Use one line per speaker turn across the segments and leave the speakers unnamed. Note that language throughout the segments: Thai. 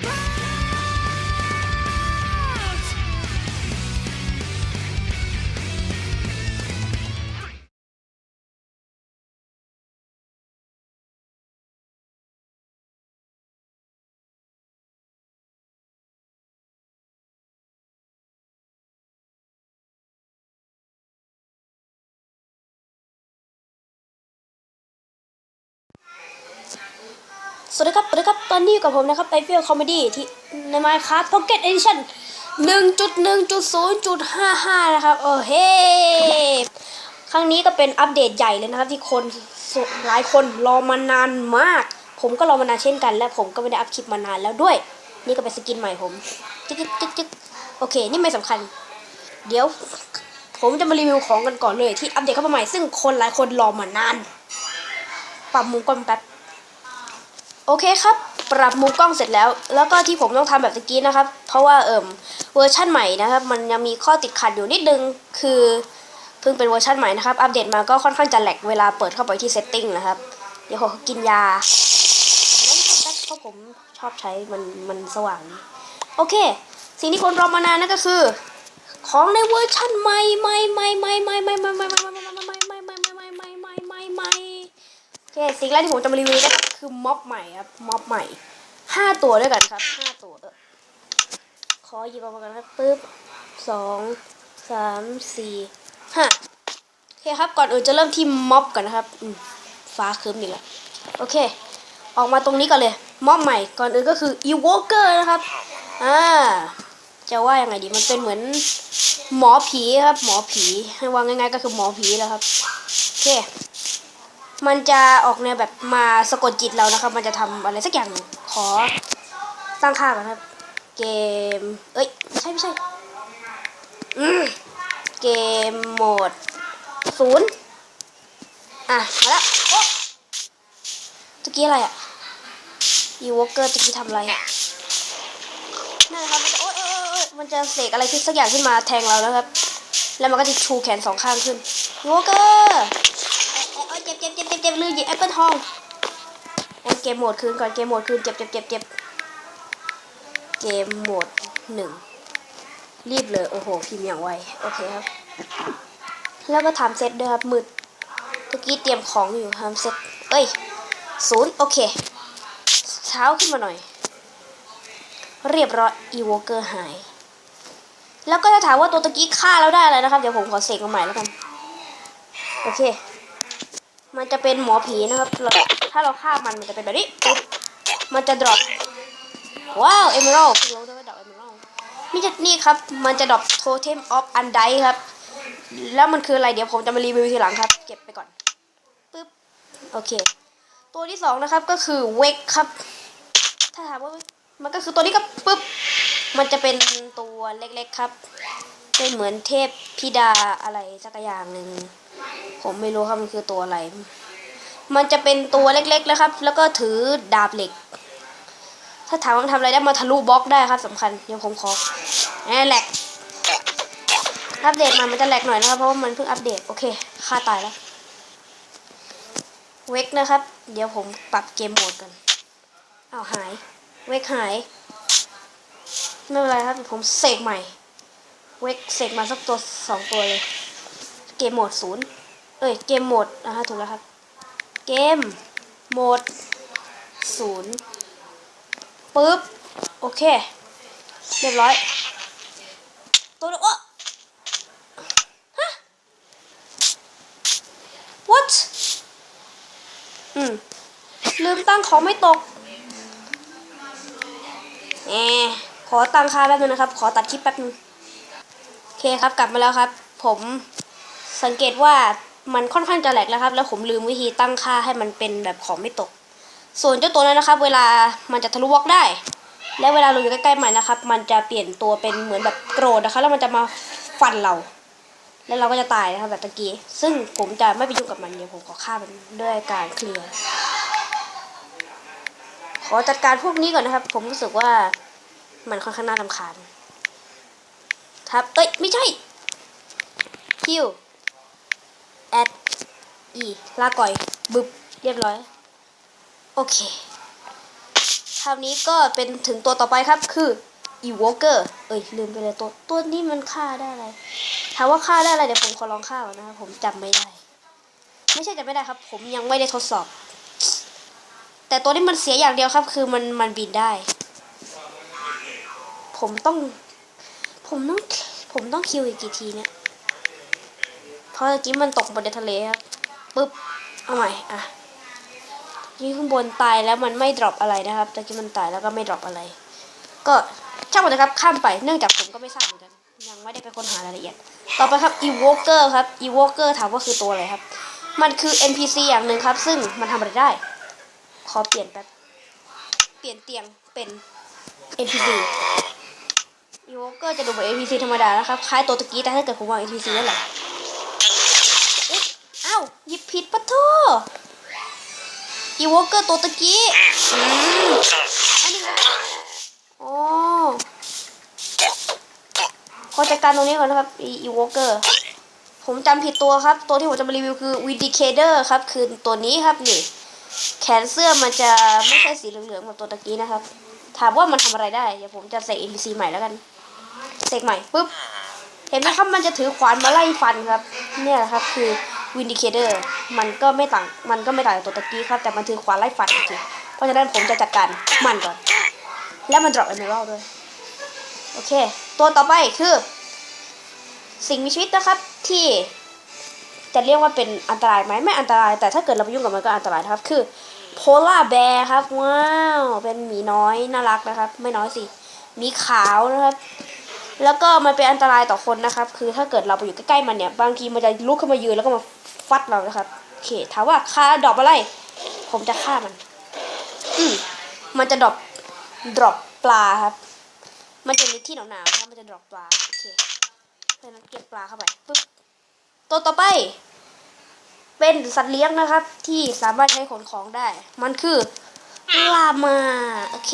Rock สวัสดีครับสวัสดีครับ ตอนนี้อยู่กับผมนะครับไปเฟีลคอมเมดี้ที่ในไมค์คัสพ็อกเก็ตเอดิชั่นหนึ่งจุดหนึ่งจุดศูนย์จุดห้าห้านะครับ โอ้เฮ้ครั้งนี้ก็เป็นอัปเดตใหญ่เลยนะครับ ที่คนหลายคนรอมานานมาก ผมก็รอมานานเช่นกัน และผมก็ไม่ได้อัพคลิปมานานแล้วด้วย นี่ก็เป็นสกินใหม่ผมจิ๊กจ๊กจ๊โอเค นี่ไม่สำคัญ เดี๋ยว ผมจะมารีวิวของกันก่อนเลยที่อัปเดตเข้ามาใหม่ซึ่งคนหลายคนรอมานาน ปรับมุมก่อนแป๊บ โอเคครับ ปรับมุมกล้องเสร็จแล้ว แล้วก็ที่ผมต้องทำแบบตะกี้นะครับ เพราะว่าเอิมเวอร์ชั่นใหม่นะครับ มันยังมีข้อติดขัดอยู่นิดนึง คือเพิ่งเป็นเวอร์ชันใหม่นะครับ อัปเดตมาก็ค่อนข้างจะแหลกเวลาเปิดเข้าไปที่เซตติ้งนะครับ เดี๋ยวผมกินยาแล้วแท็พราะผมชอบใช้มันมันสว่าง โอเค สิ่งที่คนรอมานานนั่นก็คือ ของในเวอร์ชั่นใหม่ใหม่ใหม่ใหม่ใหม่ใหม่ใหม่ใหม่ โอเคสิ่งแรกที่ผมจะมารีวิวนะครับคือม็อบใหม่ครับม็อบใหม่ห้าตัวด้วยกันครับห้าตัวขอหยิบออกมากันครับปึ๊บสองสามสี่ห้าโอเคครับก่อนอื่นจะเริ่มที่ม็อบก่อนนะครับฟ้าคืมอีกแล้วโอเค ออกมาตรงนี้ก่อนเลยม็อบใหม่ก่อนอื่นก็คืออีวอเกอร์นะครับอ่าจะว่ายังไงดีมันเป็นเหมือนหมอผีครับ หมอผีให้ว่าง่ายๆก็คือหมอผีแล้วครับโอเค มันจะออกแนวแบบมาสะกดจิตเรานะครับ มันจะทำอะไรสักอย่างขอตั้งค่าก่อนครับ เกม เอ้ยไม่ใช่ไม่ใช่เกมโหมดศูนย์อะมาแล้วโอ๊ะตะกี้อะไรอะอีวอเกอร์ตะกี้ทำอะไรนั่นนะครับมันจะโอ๊ยโอ๊ยโอ๊ยมันจะเสกอะไรขึ้นสักอย่างขึ้นมาแทงเรานะครับ แล้วมันก็จะชูแขนสองข้างขึ้นอีวอเกอร์ ลืมหยิบแอปเปิลทองโอ้ยเกมโหมดคืนก่อนเกมโหมดคืนเจ็บเจ็บเจ็บเจ็บเกมโหมดหนึ่งรีบเลยโอ้โหพิมพ์อย่างไวโอเคครับ แล้วก็ทำเซตเด้วยครับมืดเมื่อกี้เตรียมของอยู่ทำเซตเอ้ยศูนย์โอเค เช้าขึ้นมาหน่อย เรียบร้อยอีโวเกอร์หาย แล้วก็จะถามว่าตัวตะกี้ฆ่าแล้วได้อะไรนะครับ เดี๋ยวผมขอเสกมาใหม่แล้วกัน โอเค มันจะเป็นหมอผีนะครับ ถ้าเราฆ่ามันมันจะเป็นแบบนี้ปุ๊บมันจะดรอปว้าวเอเมอรัลคุณรู้ด้วยว่าดอกเอเมอรัลนี่จะนี่ครับ มันจะดรอปโทเทมออฟอันไดครับ แล้วมันคืออะไรเดี๋ยวผมจะมารีวิวทีหลังครับ เก็บไปก่อนปึ๊บโอเค ตัวที่สองนะครับก็คือเวกครับ ถ้าถามว่ามันก็คือตัวนี้ครับปึ๊บมันจะเป็นตัวเล็กๆครับ เป็นเหมือนเทพพิดาอะไรสักอย่างหนึ่งผมไม่รู้ครับมันคือตัวอะไร มันจะเป็นตัวเล็กๆแล้วครับ แล้วก็ถือดาบเหล็ก ถ้าถามว่าทำอะไรได้มาทะลุบล็อกได้ครับสำคัญเดี๋ยวผมขอแหมแหลกอัปเดตมามันจะแหลกหน่อยนะครับเพราะว่ามันเพิ่งอัปเดตโอเคค่าตายแล้วเวกนะครับ เดี๋ยวผมปรับเกมโหมดกันเอาหาย เวกหาย ไม่เป็นไรครับเดี๋ยวผมเสกใหม่ เวกเสกมาสักตัวสองตัวเลย เกมโหมดศูนย์เอ้ยเกมโหมดนะฮะถูกแล้วครับ เกมโหมดศูนย์ปึ๊บ โอเค เรียบร้อย ตัวเดียวโอ้ฮะ what อืม ลืมตั้งของไม่ตกแหมขอตั้งค่าแป๊บนึงนะครับ ขอตัดคลิปแป๊บนึง เคครับกลับมาแล้วครับ ผมสังเกตว่ามันค่อนข้างจะแหลกแล้วครับ แล้วผมลืมวิธีตั้งค่าให้มันเป็นแบบของไม่ตก ส่วนเจ้าตัวนั้นนะครับ เวลามันจะทะลุวอกได้ และเวลาเราอยู่ใกล้ๆมันนะครับ มันจะเปลี่ยนตัวเป็นเหมือนแบบโกรธนะคะแล้วมันจะมาฟันเรา แล้วเราก็จะตายนะครับแบบตะกี้ ซึ่งผมจะไม่ไปยุ่งกับมันเดี๋ยวผมขอฆ่ามันด้วยการเคลียร์ขอจัดการพวกนี้ก่อนนะครับ ผมรู้สึกว่ามันค่อนข้างน่ารำคาญ ครับเอ้ยไม่ใช่คิวแอดอีลาก่อยบึบเรียบร้อย โอเคคราวนี้ก็เป็นถึงตัวต่อไปครับคือ Evoker เอ้ยลืมไปเลยตัวตัวนี้มันฆ่าได้อะไรถามว่าฆ่าได้อะไรเดี๋ยวผมขอลองฆ่าก่อนนะครับผมจำไม่ได้ ไม่ใช่จำไม่ได้ครับ ผมยังไม่ได้ทดสอบ แต่ตัวนี้มันเสียอย่างเดียวครับ คือมันมันบินได้ ผมต้อง ผมต้อง ผมต้องคิวอีกกี่ทีเนี่ย เพราะเมื่อกี้มันตกบนทะเลครับปึ๊บ เอาใหม่ อะนี่ข้างบนตายแล้วมันไม่ดรอปอะไรนะครับ ตะกี้มันตายแล้วก็ไม่ดรอปอะไร ก็ช่างมันนะครับ ข้ามไป เนื่องจากผมก็ไม่ทราบเหมือนกัน ยังไม่ได้ไปค้นหารายละเอียด ต่อไปครับ Evoker ครับ Evoker ถามว่าคือตัวอะไรครับ มันคือ NPC อย่างหนึ่งครับ ซึ่งมันทำอะไรได้ ขอเปลี่ยนแป๊บ เปลี่ยนเตียงเป็น NPC Evoker จะดูเหมือน NPC ธรรมดานะครับ คล้ายตัวตะกี้แต่ถ้าเกิดผมวาง NPC นั่นแหละอ้าวหยิบผิดปะโทอีวอเกอร์ตัวตะกี้อืมอันนี้นะอ๋อขอจัดการตรงนี้ก่อนนะครับอีวอเกอร์ผมจำผิดตัวครับ ตัวที่ผมจะมารีวิวคือ Vindicator ครับ คือตัวนี้ครับนี่ แขนเสื้อมันจะไม่ใช่สีเหลืองๆแบบตัวตะกี้นะครับ ถามว่ามันทำอะไรได้ เดี๋ยวผมจะเสก NPC ใหม่แล้วกัน เสกใหม่ปุ๊บ เห็นไหมครับ มันจะถือขวานมาไล่ฟันครับ เนี่ยแหละครับคือวินดิเคเตอร์มันก็ไม่ต่าง มันก็ไม่ต่างจากตัวตะกี้ครับ แต่มันถือขวานไล่ฟันจริงเพราะฉะนั้นผมจะจัดการมันก่อน แล้วมันดรอปเอเมอรัลด้วย โอเค ตัวต่อไปคือ สิ่งมีชีวิตนะครับที่จะเรียกว่าเป็นอันตรายไหมไม่อันตราย แต่ถ้าเกิดเราไปยุ่งกับมันก็อันตรายนะครับ คือโพล่าแบร์ครับ ว้าว เป็นหมีน้อยน่ารักนะครับ ไม่น้อยสิหมีขาวนะครับ แล้วก็มันเป็นอันตรายต่อคนนะครับ คือถ้าเกิดเราไปอยู่ใกล้ๆมันเนี่ย บางทีมันจะลุกขึ้นมายืนแล้วก็มาฟัดเรานะครับโอเคถามว่าฆ่าดอปอะไรผมจะฆ่ามัน อืมมันจะดรอปดรอปปลาครับ มันจะมีที่หนาวๆครับมันจะดรอปปลาโอเคดังนั้นเก็บปลาเข้าไปปึ๊บตัวต่อไป เป็นสัตว์เลี้ยงนะครับ ที่สามารถใช้ขนของได้ มันคือลามาโอเค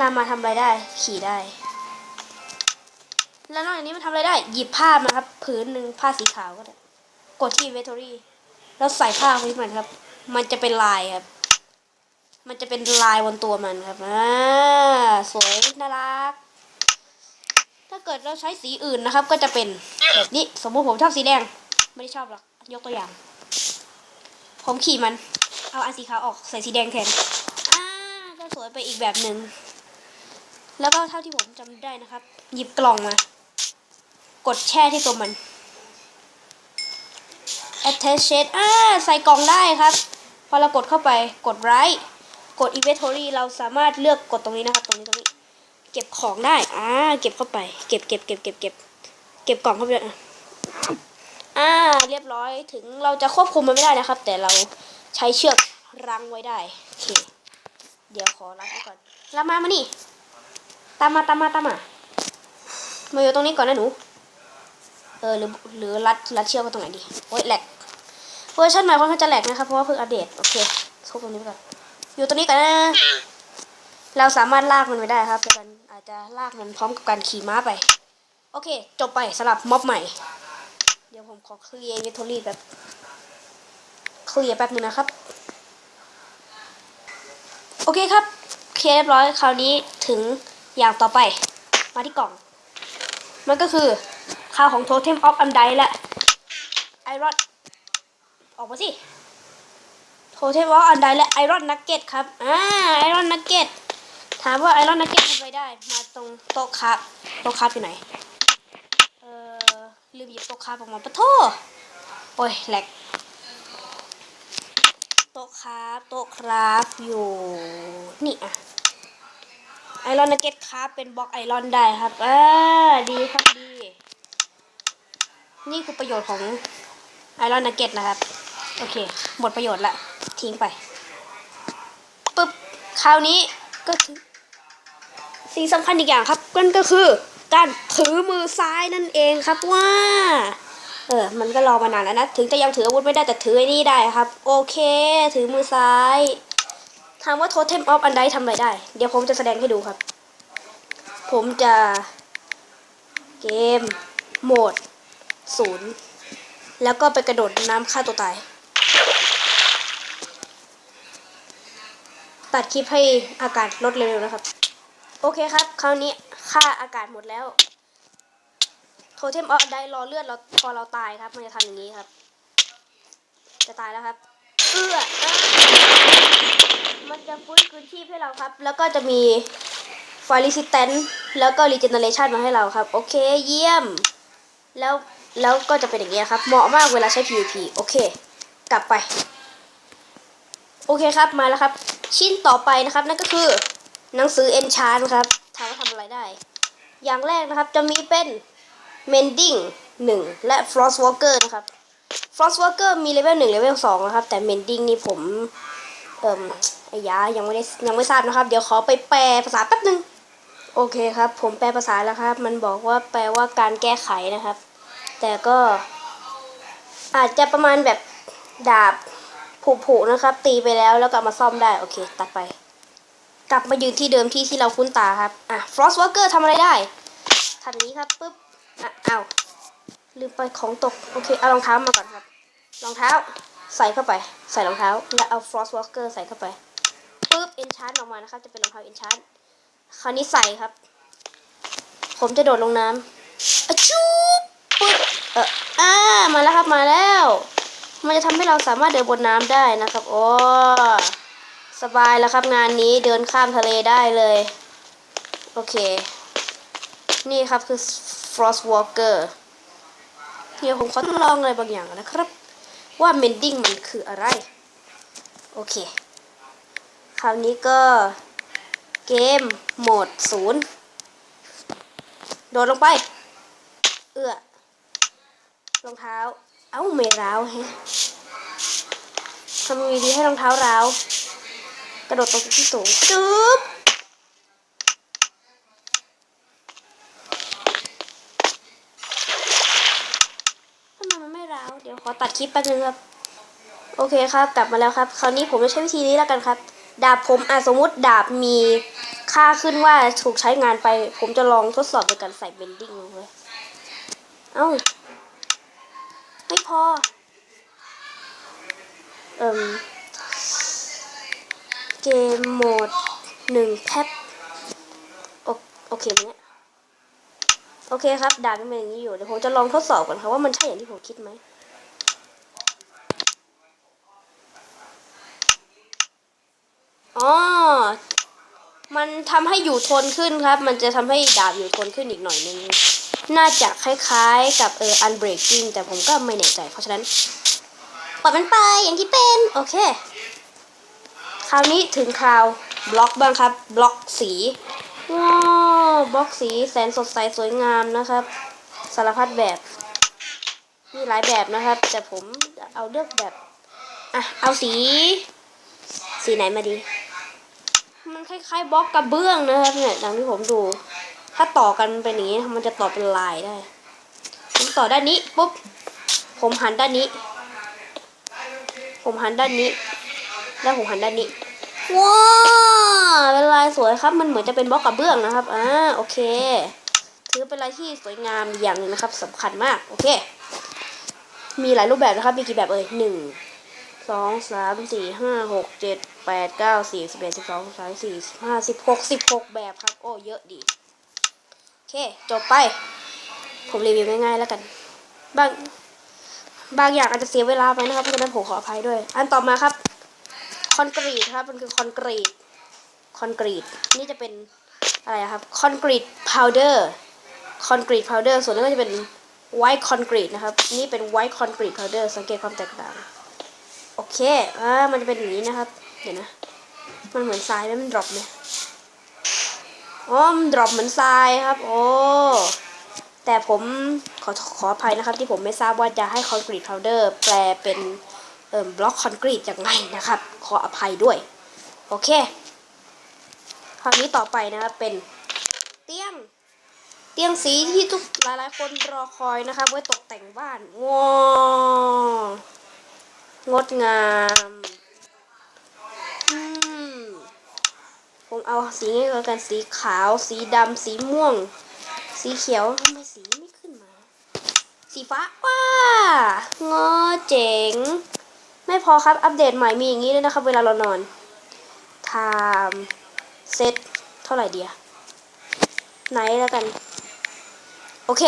ลามาทำอะไรได้ ขี่ได้ แล้วนอกจากนี้มันทำอะไรได้ หยิบผ้ามาครับ ผืนหนึ่งผ้าสีขาวก็ได้ กดที่ inventory แล้วใส่ผ้าไว้มันครับ มันจะเป็นลายครับ มันจะเป็นลายบนตัวมันครับอ่าสวยน่ารัก ถ้าเกิดเราใช้สีอื่นนะครับ ก็จะเป็นแบบนี้ สมมติผมชอบสีแดง ไม่ได้ชอบหรอก ยกตัวอย่าง ผมขี่มัน เอาอันสีขาวออกใส่สีแดงแทนอ่าก็สวยไปอีกแบบหนึ่งแล้วก็เท่าที่ผมจำได้นะครับ หยิบกล่องมา กดแช่ที่ตัวมัน attach it อ่าใส่กล่องได้ครับ พอเรากดเข้าไปกด right กด inventory เราสามารถเลือกกดตรงนี้นะครับ ตรงนี้ตรงนี้ เก็บของได้ อ่า เก็บเข้าไป เก็บเก็บเก็บเก็บเก็บเก็บกล่องเข้าไปเลยอ่า เรียบร้อย ถึงเราจะควบคุมมันไม่ได้นะครับ แต่เราใช้เชือกรั้งไว้ได้ โอเค เดี๋ยวขอรัดไว้ก่อนรับมามานี่ ตามมาตามมาตามมา มาอยู่ตรงนี้ก่อนนะหนู เออหรือหรือรัดรัดเชือกไว้ตรงไหนดีโอ๊ยแหลกเวอร์ชันใหม่ค่อนข้างจะแหลกนะครับเพราะว่าเพิ่งอัปเดตโอเคทุบตรงนี้ก่อนอยู่ตรงนี้ก่อนนะเราสามารถลากมันไปได้ครับแต่กันอาจจะลากมันพร้อมกับการขี่ม้าไป โอเค จบไปสำหรับม็อบใหม่ เดี๋ยวผมขอเคลียร์วิทอรี่แบบเคลียร์แป๊บนึงนะครับ โอเคครับ เคลียร์เรียบร้อยคราวนี้ถึงอย่างต่อไป มาที่กล่อง มันก็คือ ข่าของ Totem of Undyne และ Iron ออกมาสิ Totem of Undyne และ Iron Nugget ครับอ่า Iron Nugget ถามว่า Iron Nugget ทำอะไรได้ มาตรงโต๊ะครับโต๊ะครับอยู่ไหนเอ่อลืมหยิบโต๊ะครับออกมาปะโทโอ้ยแหลกโต๊ะครับโต๊ะครับอยู่นี่อะไอรอนนักเก็ตครับเป็นบล็อกไอรอนได้ครับอ่าดีครับดี นี่คือประโยชน์ของไอรอนนักเก็ตนะครับ โอเค หมดประโยชน์ละ ทิ้งไปปึ๊บคราวนี้ก็คือสิ่งสำคัญอีกอย่างครับนั่นก็คือการถือมือซ้ายนั่นเองครับว่า เออ มันก็รอมานานแล้วนะ ถึงจะยังถืออาวุธไม่ได้แต่ถือไอ้นี่ได้ครับ โอเค ถือมือซ้ายถามว่า Totem of Undyne ทำอะไรได้ เดี๋ยวผมจะแสดงให้ดูครับ ผมจะ เกม โหมด ศูนย์แล้วก็ไปกระโดดน้ำฆ่าตัวตาย ตัดคลิปให้อากาศลดเร็วๆนะครับ โอเคครับ คราวนี้ค่าอากาศหมดแล้ว โทเทมออฟได้รอเลือดเราพอเราตายครับ มันจะทำอย่างนี้ครับ จะตายแล้วครับ เอื้ออมันจะฟื้นคืนชีพให้เราครับ แล้วก็จะมีไฟลิซิแตนแล้วก็รีเจนเนเรชันมาให้เราครับ โอเค เยี่ยม แล้ว แล้วก็จะเป็นอย่างนี้ยครับ เหมาะมากเวลาใช้ PVP โอเค กลับไป โอเคครับมาแล้วครับ ชิ้นต่อไปนะครับ นั่นก็คือหนังสือ Enchant ครับถามว่าทำอะไรได้ อย่างแรกนะครับจะมีเป็น Mending 1และ Frostwalker นะครับ Frostwalker มีเลเวล1เลเวล2นะครับ แต่ Mending นี่ผม เอ่มไอ้ยายังไม่ได้ยังไม่ทราบนะครับ เดี๋ยวขอไปแปลภาษาแป๊บนึง โอเคครับ ผมแปลภาษาแล้วครับ มันบอกว่าแปลว่าการแก้ไขนะครับ แต่ก็อาจจะประมาณแบบดาบผุๆนะครับ ตีไปแล้วแล้วก็เอามาซ่อมได้โอเค ตัดไป กลับมายืนที่เดิมที่ที่เราคุ้นตาครับ อะ Frostwalker ทำอะไรได้ท่านี้ครับปุ๊บอะเอาลืมไปของตก โอเค เอารองเท้ามาก่อนครับ รองเท้าใส่เข้าไป ใส่รองเท้า แล้วเอา Frostwalker ใส่เข้าไปปุ๊บ enchant ออกมานะครับ จะเป็นรองเท้า enchant คราวนี้ใส่ครับ ผมจะโดดลงน้ำอชูบ ปุ๊บเอออ่ามาแล้วครับมาแล้ว มันจะทำให้เราสามารถเดินบนน้ำได้นะครับโอ้สบายแล้วครับงานนี้เดินข้ามทะเลได้เลย โอเค นี่ครับคือ Frost Walker เดี๋ยวผมขอทดลองอะไรบางอย่างนะครับ ว่า Mending มันคืออะไร โอเค คราวนี้ก็เกมโหมดศูนย์โดดลงไป เอื้อ รองเท้า เอ้าไม่ร้าวแฮะทำยังไงดีให้รองเท้าร้าว กระโดดตรงที่สูงจึ๊บทำไมมันไม่ร้าว เดี๋ยวขอตัดคลิปแป๊บนึงครับ โอเคครับ กลับมาแล้วครับ คราวนี้ผมจะใช้วิธีนี้แล้วกันครับ ดาบผมอะสมมุติดาบมีค่าขึ้นว่าถูกใช้งานไป ผมจะลองทดสอบโดยการใส่เบนดิ้งลงเลยเอ้า ไม่พอ เอ่มเกมโหมดหนึ่งแท็บโอโอเคเนี่ยโอเคครับดาบยังเป็นอย่างนี้อยู่เดี๋ยวผมจะลองทดสอบก่อนครับว่ามันใช่อย่างที่ผมคิดไหมอ๋อ มันทำให้อยู่ทนขึ้นครับ มันจะทำให้ดาบอยู่ทนขึ้นอีกหน่อยนึง น่าจะคล้ายๆ กับเออ unbreaking แต่ผมก็ไม่แน่ใจ เพราะฉะนั้นปล่อยมันไปอย่างที่เป็น โอเค คราวนี้ถึงคราวบล็อกบ้างครับ บล็อกสีว้าวบล็อกสีแสนสดใสสวยงามนะครับ สารพัดแบบ มีหลายแบบนะครับ แต่ผมเอาเลือกแบบ อะ เอาสี สีไหนมาดี มันคล้ายๆบล็อกกระเบื้องนะครับเนี่ยดังที่ผมดู ถ้าต่อกันเป็นอย่างนี้มันจะต่อเป็นลายได้ ผมต่อด้านนี้ปุ๊บ ผมหันด้านนี้ ผมหันด้านนี้ แล้วผมหันด้านนี้ ว้าวเป็นลายสวยครับ มันเหมือนจะเป็นบล็อกกระเบื้องนะครับ อ่า โอเค ถือเป็นลายที่สวยงามอย่างหนึงนะครับสำคัญมาก โอเค มีหลายรูปแบบนะครับ มีกี่แบบเอ่ยหนึ่งสองสามสี่ห้าหกเจ็ดแปดเก้าสี่สิบเอ็ดสิบสองสิบสามสี่สิบห้าสิบหกสิบหกแบบครับ โอ้ เยอะดี เค จบไป ผมรีวิวง่ายๆแล้วกัน บางบางอย่างอาจจะเสียเวลาไปนะครับเพราะฉะนั้นผมขออภัยด้วย อันต่อมาครับ คอนกรีตครับ มันคือคอนกรีต คอนกรีต นี่จะเป็นอะไรครับ คอนกรีตพาวเดอร์ คอนกรีตพาวเดอร์ ส่วนนี้ก็จะเป็นไวท์คอนกรีตนะครับ นี่เป็นไวท์คอนกรีตพาวเดอร์สังเกตความแตกต่าง โอเค อ่า มันจะเป็นอย่างนี้นะครับ เดี๋ยวนะ มันเหมือนทรายไหมมันดรอปไหม อ๋อมันดรอปเหมือนทรายครับ โอ้ แต่ผมขอขออภัยนะครับ ที่ผมไม่ทราบว่าจะให้คอนกรีตพาวเดอร์แปลเป็นเอ่อบล็อกคอนกรีตยังไงนะครับ ขออภัยด้วย โอเค คราวนี้ต่อไปนะครับเป็นเตียง เตียงสีที่ทุกหลายๆ คนรอคอยนะครับไว้ตกแต่งบ้านว้าวงดงามอืม ผมเอาสีนี้แล้วกันสีขาว สีดำสีม่วง สีเขียวทำไมสีไม่ขึ้นมา สีฟ้าว้างอเจ๋ง ไม่พอครับอัปเดตใหม่มีอย่างนี้ด้วยนะครับ เวลาเรานอน time set เท่าไหร่เดียไหนแล้วกัน โอเค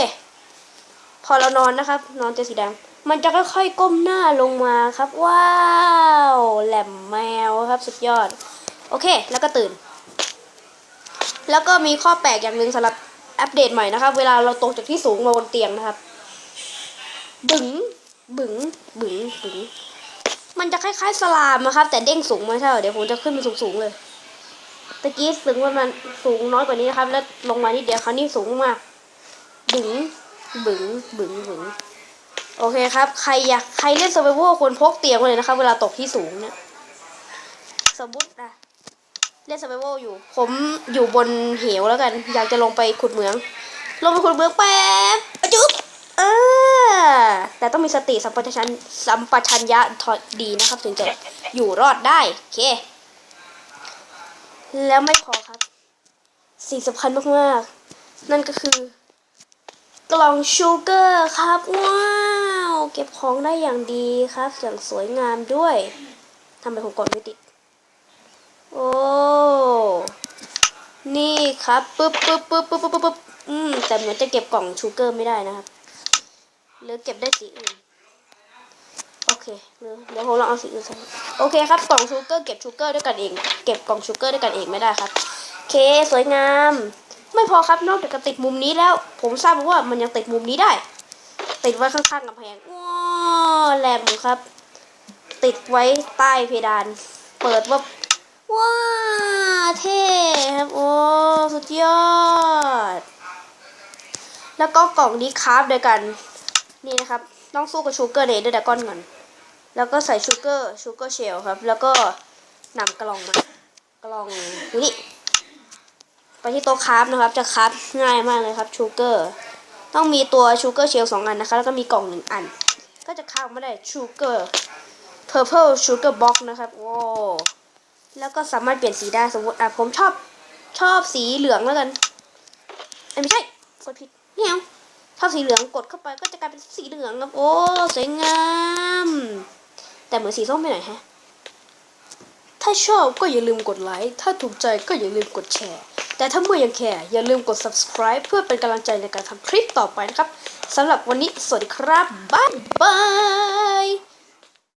พอเรานอนนะครับ นอนเจอสีแดงมันจะค่อยๆก้มหน้าลงมาครับ ว้าว แหลมแมวครับสุดยอด โอเค แล้วก็ตื่น แล้วก็มีข้อแปลกอย่างหนึ่งสำหรับอัปเดตใหม่นะครับ เวลาเราตกจากที่สูงมาบนเตียงนะครับ บึ๋งบึ๋งบึ๋งบึ๋งมันจะคล้ายๆสลามนะครับ แต่เด้งสูงไม่ใช่เหรอเดี๋ยวผมจะขึ้นไปสูงๆเลยตะกี้สูงว่ามันสูงน้อยกว่านี้นะครับ แล้วลงมานิดเดียวคราวนี้สูงมากบึ๋งบึ๋งบึ๋งบึ๋งโอเคครับ ใครอยากใครเล่น s u r v i v a l ควรพกเตียงไว้เลยนะครับ เวลาตกที่สูงเนี่ย สมมตินะ เล่น s u r v i v a l อยู่ ผมอยู่บนเหวแล้วกัน อยากจะลงไปขุดเหมือง ลงไปขุดเหมืองแป๊บจุ๊บเออแต่ต้องมีสติสัมปชัญสัมปชัญญะทอดีนะครับ ถึงจะอยู่รอดได้ โอเค แล้วไม่พอครับ สิ่งสำคัญมากๆ นั่นก็คือกล่องชูเกอร์ครับ ว้าว เก็บของได้อย่างดีครับ อย่างสวยงามด้วยทำไมผมกดไม่ติด โอ้ นี่ครับปึ๊บปึ๊บปึ๊บปึ๊บปึ๊บปึ๊บอืม แต่เหมือนจะเก็บกล่องชูเกอร์ไม่ได้นะครับ หรือเก็บได้สีอื่น โอเคเดี๋ยวผมลองเอาสีอื่นใส่โอเคครับ กล่องชูเกอร์เก็บชูเกอร์ด้วยกันเอง เก็บกล่องชูเกอร์ด้วยกันเองไม่ได้ครับโอเค สวยงาม ไม่พอครับ นอกจากจะติดมุมนี้แล้ว ผมทราบว่ามันยังติดมุมนี้ได้ ติดไว้ข้างๆกำแพงว้าแหลมครับ ติดไว้ใต้เพดาน เปิดว่า ว้าเท่ครับ โอ้ สุดยอด แล้วก็กล่องนี้คราฟด้วยกัน นี่นะครับ ต้องสู้กับชูเกอร์เนด้วยดากอนก่อน แล้วก็ใส่ชูเกอร์ชูเกอร์เชลครับ แล้วก็นำกล่องมากล่องนี่ไปที่โต๊ะคราฟนะครับ จะคราฟง่ายมากเลยครับชูเกอร์ต้องมีตัวชูเกอร์เชลสองอันนะคะ แล้วก็มีกล่องหนึ่งอัน ก็จะคราฟมาได้ชูเกอร์ purple sugar box นะครับโอ้ แล้วก็สามารถเปลี่ยนสีได้สมมติอะผมชอบชอบสีเหลืองแล้วกันอ้ยไม่ใช่กดผิดไม่เอาชอบสีเหลืองกดเข้าไปก็จะกลายเป็นสีเหลืองครับโอ้สวยงาม แต่เหมือนสีส้มไปหน่อยฮะถ้าชอบก็อย่าลืมกดไลค์ถ้าถูกใจก็อย่าลืมกดแชร์แต่ถ้าเมื่อยังแคร์อย่าลืมกด subscribe เพื่อเป็นกำลังใจในการทำคลิปต่อไปนะครับสำหรับวันนี้สวัสดีครับบ๊ายบาย